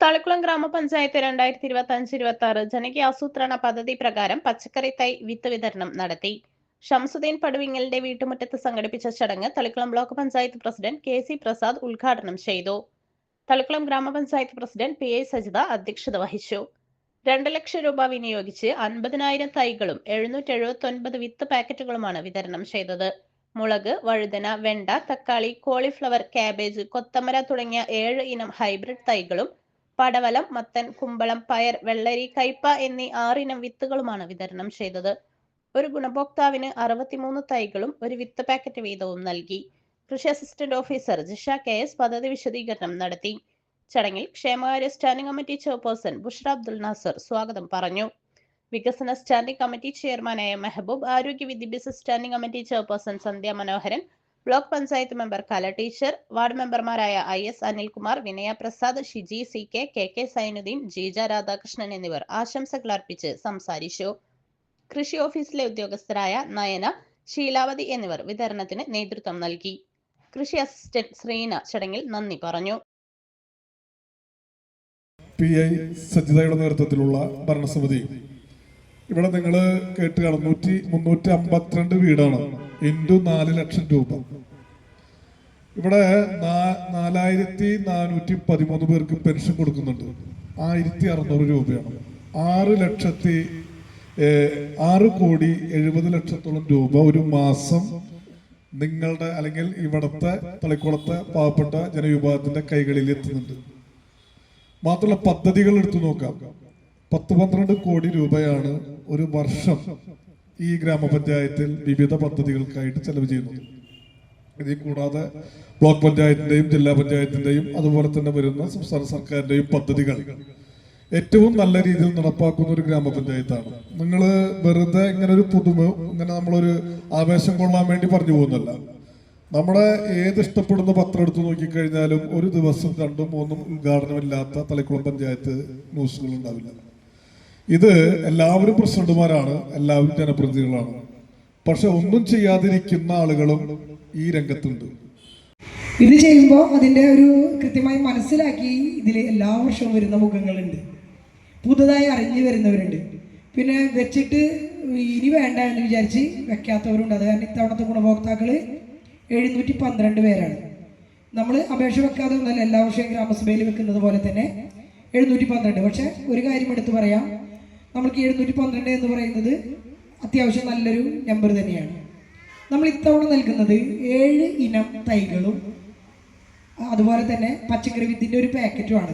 തളിക്കുളം ഗ്രാമപഞ്ചായത്ത് രണ്ടായിരത്തി ഇരുപത്തി അഞ്ച് ഇരുപത്തി ആറ് ജനകീയാസൂത്രണ പദ്ധതി പ്രകാരം പച്ചക്കറി തൈ വിത്ത് വിതരണം നടത്തി. ഷംസുദ്ദീൻ പടുവിങ്ങലിന്റെ വീട്ടുമുറ്റത്ത് സംഘടിപ്പിച്ച ചടങ്ങ് Thalikulam block panchayat president K C Prasad ഉദ്ഘാടനം ചെയ്തു. തളിക്കുളം ഗ്രാമപഞ്ചായത്ത് പ്രസിഡന്റ് പി ഐ സജിത അധ്യക്ഷത വഹിച്ചു. രണ്ട് ലക്ഷം രൂപ വിനിയോഗിച്ച് അൻപതിനായിരം തൈകളും എഴുന്നൂറ്റി എഴുപത്തി ഒൻപത് വിത്ത് പാക്കറ്റുകളുമാണ് വിതരണം ചെയ്തത്. മുളക് വഴുതന വെണ്ട തക്കാളി കോളിഫ്ലവർ കാബേജ് കൊത്തമര തുടങ്ങിയ ഏഴ് ഇനം ഹൈബ്രിഡ് തൈകളും പടവലം മത്തൻ കുമ്പളം പയർ വെള്ളരി കയ്പ എന്നീ ആറിനം വിത്തുകളുമാണ് വിതരണം ചെയ്തത്. ഒരു ഗുണഭോക്താവിന് അറുപത്തിമൂന്ന് തൈകളും ഒരു വിത്ത് പാക്കറ്റ് വീതവും നൽകി. കൃഷി assistant officer Jisha K S പദ്ധതി വിശദീകരണം നടത്തി. ചടങ്ങിൽ ക്ഷേമകാര്യ standing committee chairperson Bushra Abdul Nasser സ്വാഗതം പറഞ്ഞു. വികസന സ്റ്റാൻഡിംഗ് കമ്മിറ്റി ചെയർമാനായ മെഹബൂബ് ആരോഗ്യ വിദ്യാഭ്യാസ standing committee chairperson Sandhya Manoharan block panchayat member Kala teacher ward മെമ്പർമാരായ I S Anilkumar Vinaya Prasad Shiji C K K K Sainuddeen Jeeja Radhakrishnan എന്നിവർ ആശംസകൾ അർപ്പിച്ച് സംസാരിച്ചു. കൃഷി ഓഫീസിലെ ഉദ്യോഗസ്ഥരായ നയന ശീലാവതി എന്നിവർ വിതരണത്തിന് നേതൃത്വം നൽകി. കൃഷി അസിസ്റ്റന്റ് ശ്രീന ചടങ്ങിൽ നന്ദി പറഞ്ഞു. പി ഐ സജിതയുടെ നേതൃത്വത്തിലുള്ള ഭരണസമിതി ഇവിടെ നിങ്ങൾ കേട്ട് കാണും. നൂറ്റി മുന്നൂറ്റി അമ്പത്തിരണ്ട് വീടാണ്. ഇന്റു നാല് ലക്ഷം രൂപ. ഇവിടെ നാലായിരത്തി നാനൂറ്റി പതിമൂന്ന് പേർക്ക് പെൻഷൻ കൊടുക്കുന്നുണ്ട്. ആയിരത്തി അറുന്നൂറ് രൂപയാണ്. ആറ് ലക്ഷത്തി ആറ് കോടി എഴുപത് ലക്ഷത്തോളം രൂപ ഒരു മാസം നിങ്ങളുടെ അല്ലെങ്കിൽ ഇവിടുത്തെ തളിക്കുളത്തെ പാവപ്പെട്ട ജനവിഭാഗത്തിന്റെ കൈകളിൽ എത്തുന്നുണ്ട്. മാത്രമല്ല പദ്ധതികൾ എടുത്തു നോക്കാം. പത്ത് പന്ത്രണ്ട് കോടി രൂപയാണ് ഒരു വർഷം ഈ ഗ്രാമപഞ്ചായത്തിൽ വിവിധ പദ്ധതികൾക്കായിട്ട് ചെലവ് ചെയ്യുന്നു. ഇതിൽ കൂടാതെ ബ്ലോക്ക് പഞ്ചായത്തിന്റെയും ജില്ലാ പഞ്ചായത്തിന്റെയും അതുപോലെ തന്നെ വരുന്ന സംസ്ഥാന സർക്കാരിന്റെയും പദ്ധതികൾ ഏറ്റവും നല്ല രീതിയിൽ നടപ്പാക്കുന്ന ഒരു ഗ്രാമപഞ്ചായത്താണ്. നിങ്ങൾ വെറുതെ ഇങ്ങനെ ഒരു പുതുമ ഇങ്ങനെ നമ്മളൊരു ആവേശം കൊള്ളാൻ വേണ്ടി പറഞ്ഞു പോകുന്നല്ല നമ്മുടെ ഏത് ഇഷ്ടപ്പെടുന്ന പത്രം എടുത്ത് നോക്കിക്കഴിഞ്ഞാലും ഒരു ദിവസം രണ്ടും മൂന്നും ഉദ്ഘാടനമില്ലാത്ത തലക്കുളം പഞ്ചായത്ത് ന്യൂസുകൾ ഉണ്ടാവില്ല. ഇത് എല്ലാവരും പ്രസിഡന്റുമാരാണ് എല്ലാവരും ജനപ്രതിനിധികളാണ്. പക്ഷെ ഒന്നും ചെയ്യാതിരിക്കുന്ന ആളുകളും ഈ രംഗത്തുണ്ട്. ഇത് ചെയ്യുമ്പോൾ അതിന്റെ ഒരു കൃത്യമായി മനസ്സിലാക്കി ഇതിൽ എല്ലാ വർഷവും വരുന്ന മുഖങ്ങളുണ്ട്. പുതുതായി അറിഞ്ഞു വരുന്നവരുണ്ട്. പിന്നെ വെച്ചിട്ട് ഇനി വേണ്ട എന്ന് വിചാരിച്ച് വെക്കാത്തവരുണ്ട്. അത് കാരണം ഇത്തവണത്തെ ഗുണഭോക്താക്കൾ എഴുന്നൂറ്റി പന്ത്രണ്ട് പേരാണ്. നമ്മൾ അപേക്ഷ വെക്കാതെ ഒന്നല്ല എല്ലാ വർഷവും ഗ്രാമസഭയിൽ വെക്കുന്നത് പോലെ തന്നെ എഴുന്നൂറ്റി പന്ത്രണ്ട്. പക്ഷേ ഒരു കാര്യം എടുത്തു പറയാം. നമുക്ക് എഴുന്നൂറ്റി പന്ത്രണ്ട് എന്ന് പറയുന്നത് അത്യാവശ്യം നല്ലൊരു നമ്പർ തന്നെയാണ്. നമ്മൾ ഇത്തവണ നൽകുന്നത് ഏഴ് ഇനം തൈകളും അതുപോലെ തന്നെ പച്ചക്കറി വിത്തിന്റെ ഒരു പാക്കറ്റുമാണ്